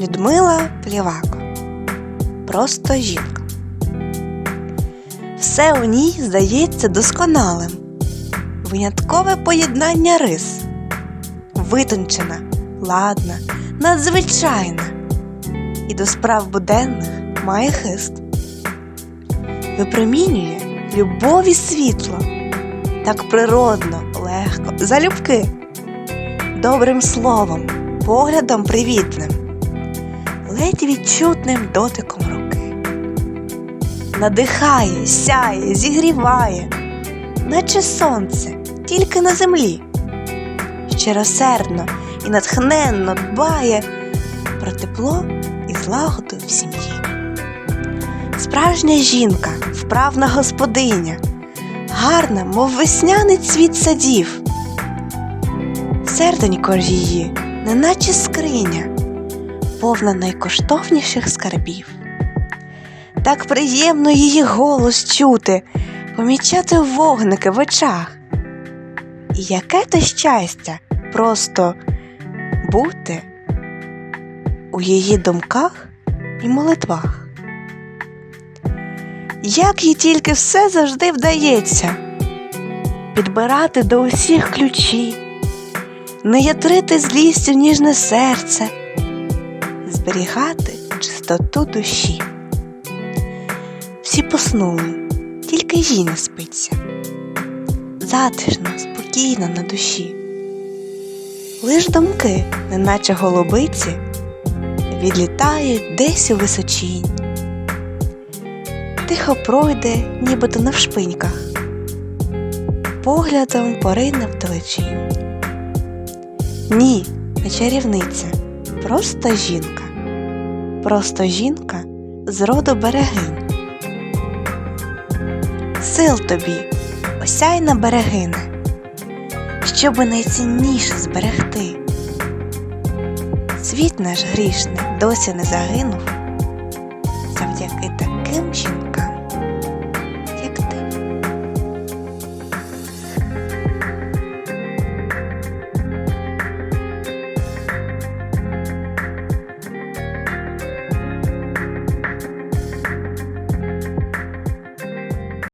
Людмила Плівако. Просто жінка. Все у ній здається досконалим. Виняткове поєднання рис. Витончена, ладна, надзвичайна. І до справ буденних має хист. Випромінює любов і світло. Так природно, легко, залюбки. Добрим словом, поглядом привітним, ледь відчутним дотиком руки. Надихає, сяє, зігріває, наче сонце, тільки на землі. Щиросердно і натхненно дбає про тепло і злагоду в сім'ї. Справжня жінка, вправна господиня, гарна, мов весняний цвіт садів. Серденько ж її, неначе скриня, повна найкоштовніших скарбів. Так приємно її голос чути, помічати вогники в очах. І яке то щастя просто бути у її думках і молитвах. Як їй тільки все завжди вдається підбирати до усіх ключі, не ятрити злістю ніжне серце, зберігати чистоту душі. Всі поснули, тільки не спиться. Затишно, спокійно на душі. Лиш думки, неначе голубиці, відлітають десь у височінь. Тихо пройде, нібито навшпиньках, поглядом порине вдалечінь. Ні, не чарівниця, просто жінка, просто жінка з роду берегинь. Сил тобі, осяйна берегине, щоби найцінніше зберегти. Світ наш грішний досі не загинув,